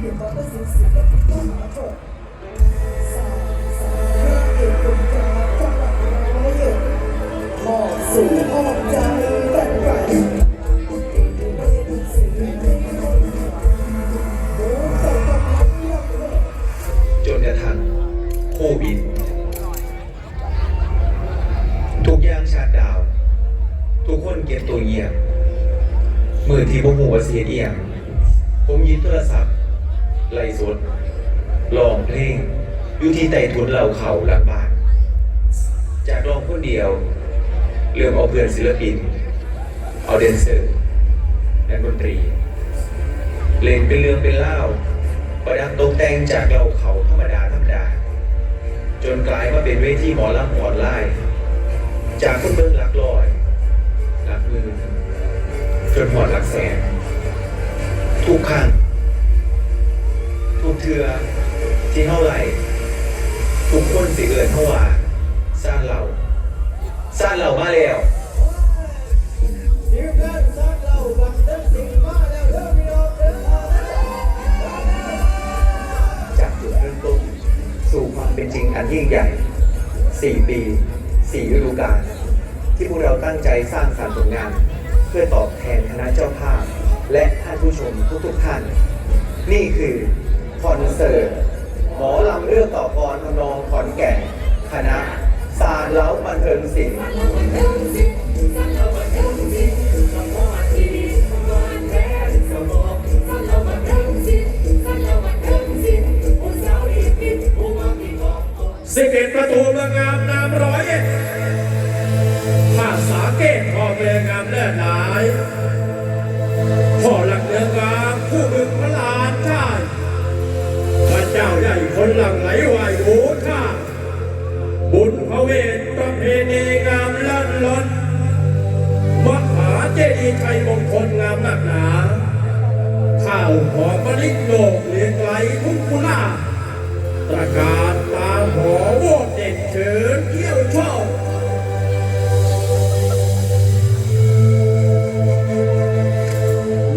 สิ่งสิ่งที่ต้องมาโทษสาสาพระเอกคนกลางจังหวัดร้อยเอ็ดมอบสู่อ้อมใจกันไกลโอ้ใจกับรักเลือกเลยจนกระทั่งโควิด ทุกอย่างชาดดาว ทุกคนเก็บตัวเงียบมือที่ผมหัวเสียเอียง ผมยิบโทรศัพท์ ไล่สดร้องเพลง อยู่ที่ใต้ทุนเราเขาหลังบ้าน จากรองคนเดียว เริ่มเอาเพื่อนศิลปิน เอาแดนเซอร์และดนตรี เล่นเป็นเรื่องเป็นเล่าประดับตกแต่งจากเราเขาธรรมดาธรรมดา จนกลายมาเป็นเวทีหมอลำออนไลน์ จากคนเบิ่งหลักร้อยหลักมือจนหอดหลักแสนทุกครั้ง ทุกเทือที่เท่าไหร่ทุกคนสิเอินเท่าว่าสร้างเราสร้างเรามาแล้วทีมงานสร้างเราบังเอิญสิ่งมาแล้วเด้อพี่น้องเด้อจากจุดเริ่มต้นสู่ความเป็นจริงอันยิ่งใหญ่ 4 ปี 4 ฤดูกาลที่พวกเราตั้งใจสร้างสรรค์ผลงาน เพื่อตอบแทนคณะเจ้าภาพ และท่านผู้ชมทุกๆท่าน นี่คือ คอนเสิร์ตหมอลำเรื่องต่อกรทำนองขอนแก่นคณะสารเล้าบันเทิงศิลป์สิบเอ็ดประตูเมืองงามนามร้อยภาษาเกตพอเมืองงามเลิศหลายพอหลักเมืองงามผู้บึงพระลานชาติพระ เจ้าใหญ่คนหลังไหลไหวโหท่าบุญพระเวทประเพณีงามลั่นล้นมหาเจดีย์ชัยมงคลงามหนักหนาข้าวหอมมะลิโลกเลียงไหลทุกกุลาประกาศตามหอโวตเด็กเชิญเที่ยวชอบ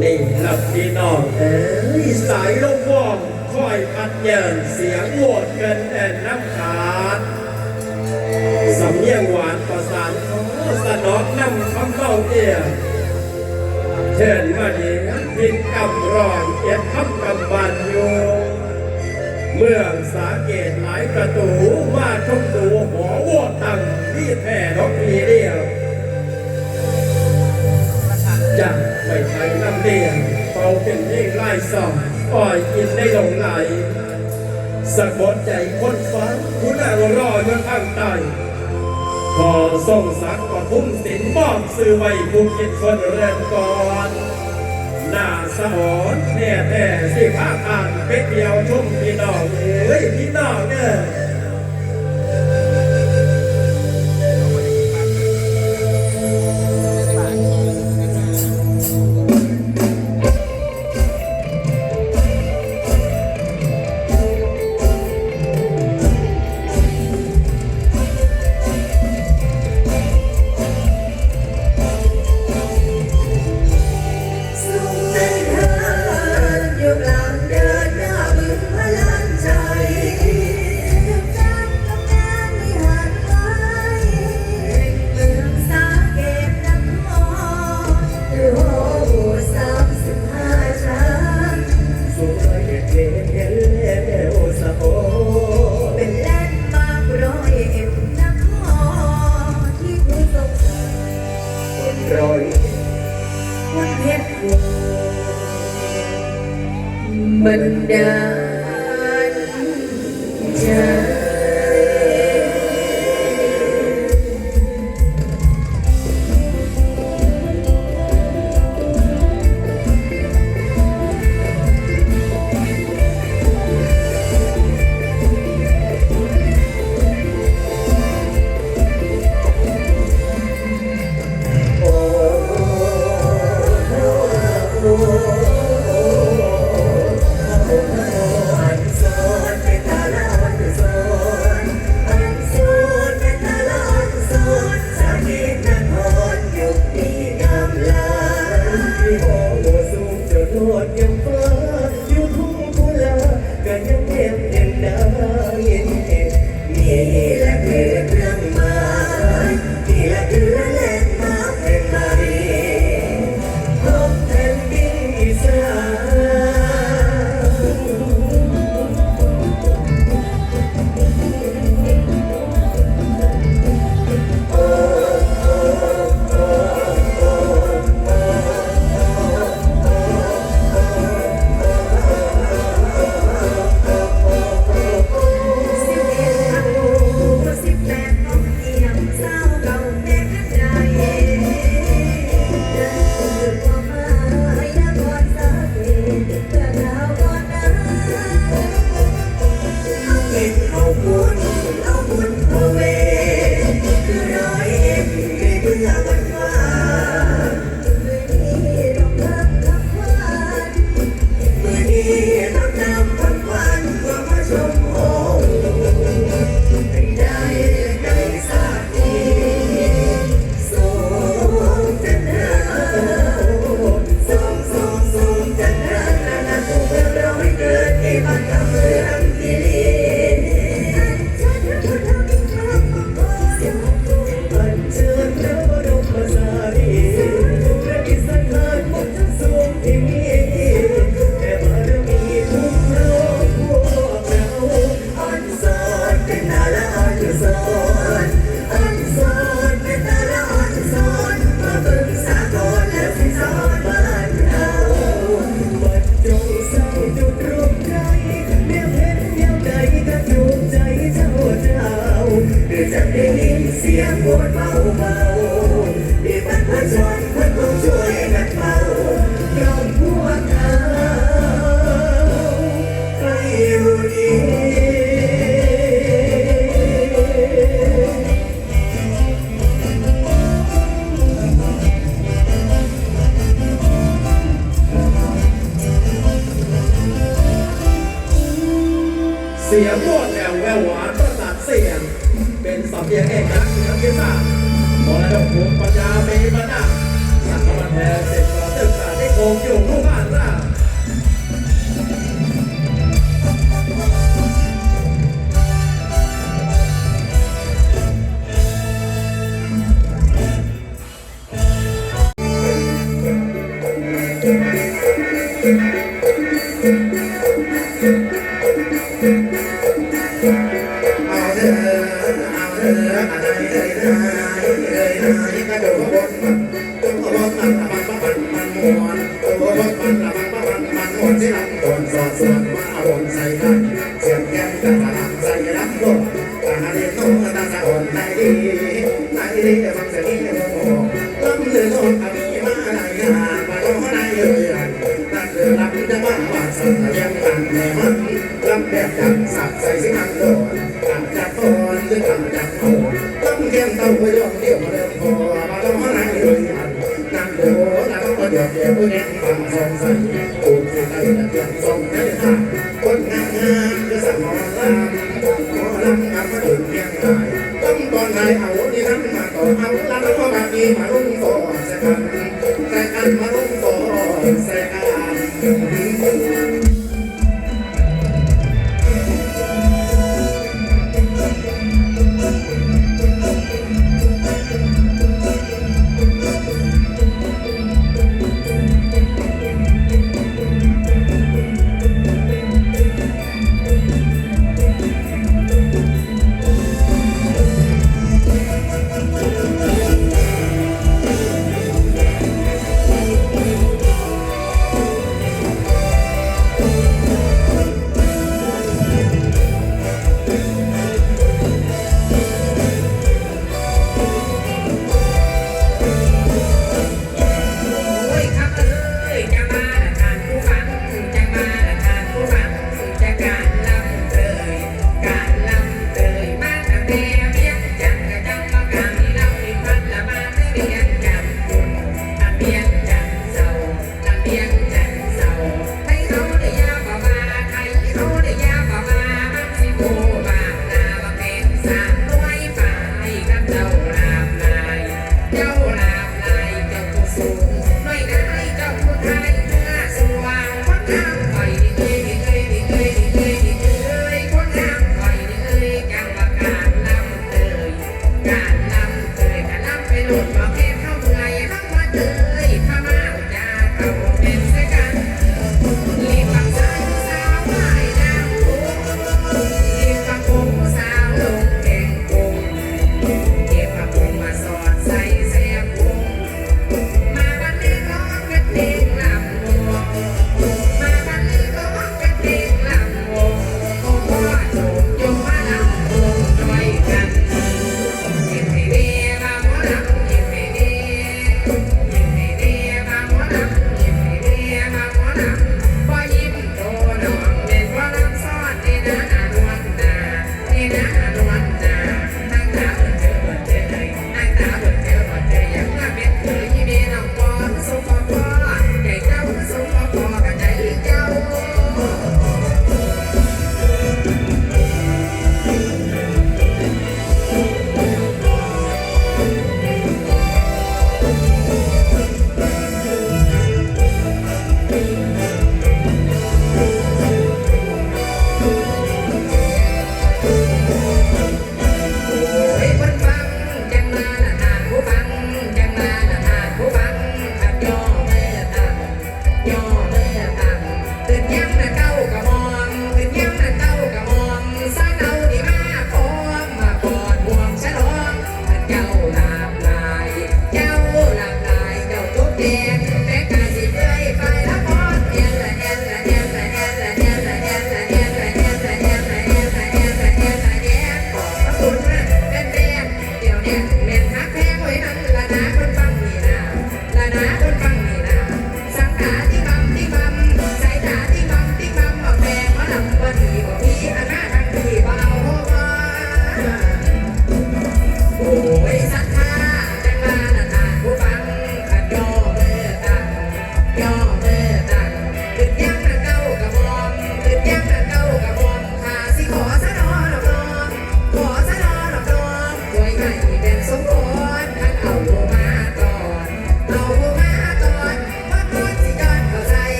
นี่หลับพี่นองเอ๋ยสายลมวอง คอยพัดเยินเสียงโหวตเกินแอนน้ำขาดสำเนียงหวานประสานขอสนองนำคำเล่าเอียเชิญมาดีพินกำรอยเก็บคำกำบันอยู่เมืองสาเกตหลายประตูมาชมดูหอโวตังที่แผ่นกพีเดียวจะไปใช้น้ำเดียงเป่าเป็นเพลงไล่ส่อง ปล่อยกินได้หลงไหลสะกดใจคนฟังคุณแม่รออยู่ข้างใต้พอส่งสักก็ทุ่มสินมอบซื้อไว้ผู้คิดคนเรือนก่อนหน้าสมอนแน่แท้สิพาอ่านเป็ดเดียวชุ่มพี่น้องเอ้ยพี่น้องเนี่ย คนร้อยคุณเพชรวงบันดา แบบดังสับใส่สิงหังโดดตังจากคนจรือตังจากคนต้องแกี่ต้องไปยอมเดี่ยวมาเริ่มพอมาต้องมานั่งอยู่นั่งโดดแล้วก็เดือดเดียวแก้แดงฟังฟองใส่กูจะได้เดือดฟองได้ค่ะคนงานงาจะสั่งหอมลำต้องขอลำกับมาถึงเพียงกาต้องก่อนไหนเอาที่นั่งมาต่อเอาลำแล้วก็บางทีมาลุ่มฟองใส่กันใส่กันมาลุ่มฟองใส่กัน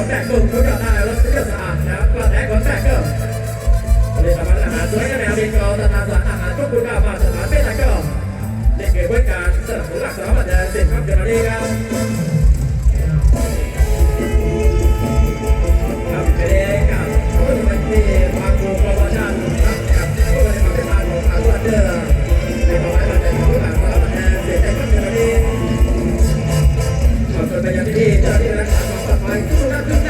อนแตกกลุ่มชุดกระต่ายรถชุดสะอาดนะครับกระแตกขอนแตกก็ผลิตภัณฑ์อาหารสวยงามดีกอตนาสารอาหารทุกคุณภาพมาตรฐานเป็นหลักก็เด็กเก็บไว้การสนับสนุนหลักสารบัตเดินสร็จครับเดี๋ยวนี้ครับ ไปดูกันนะครับ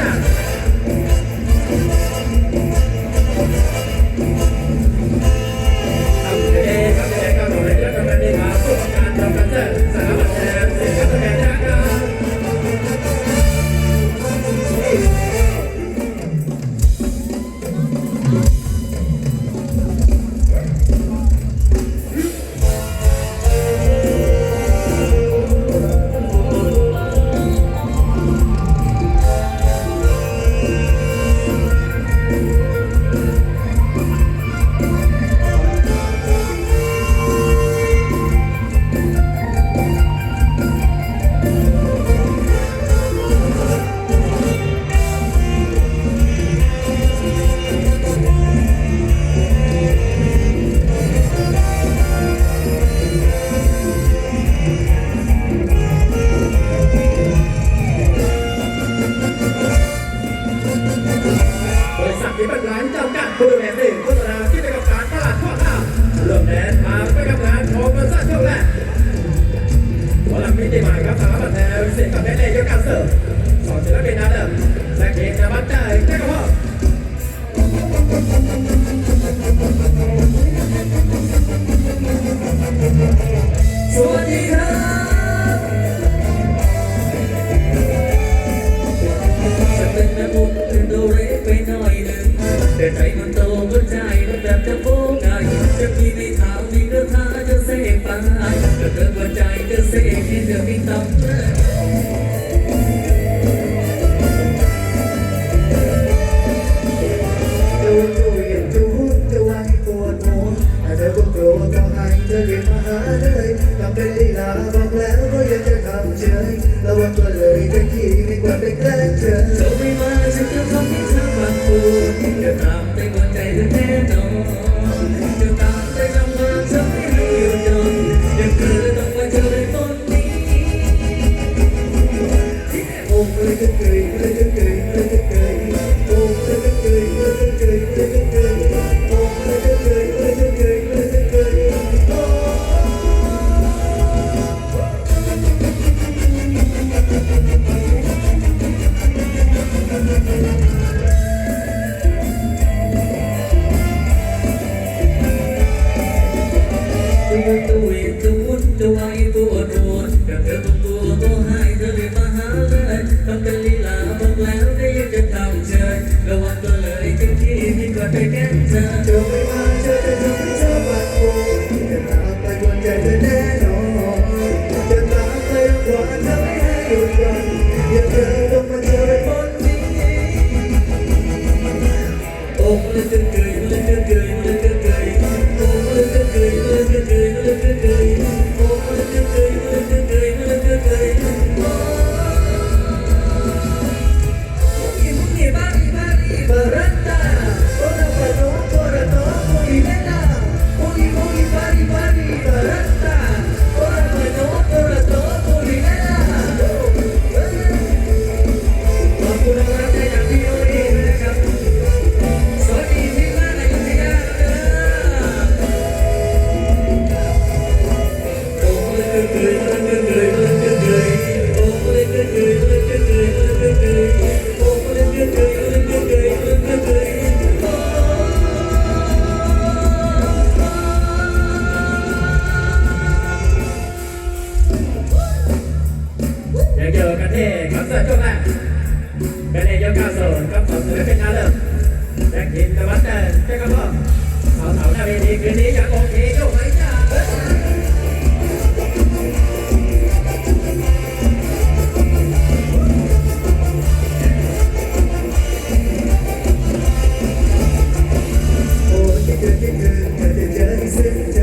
เกิดเกิดเกิดเจอให้ซึ้ง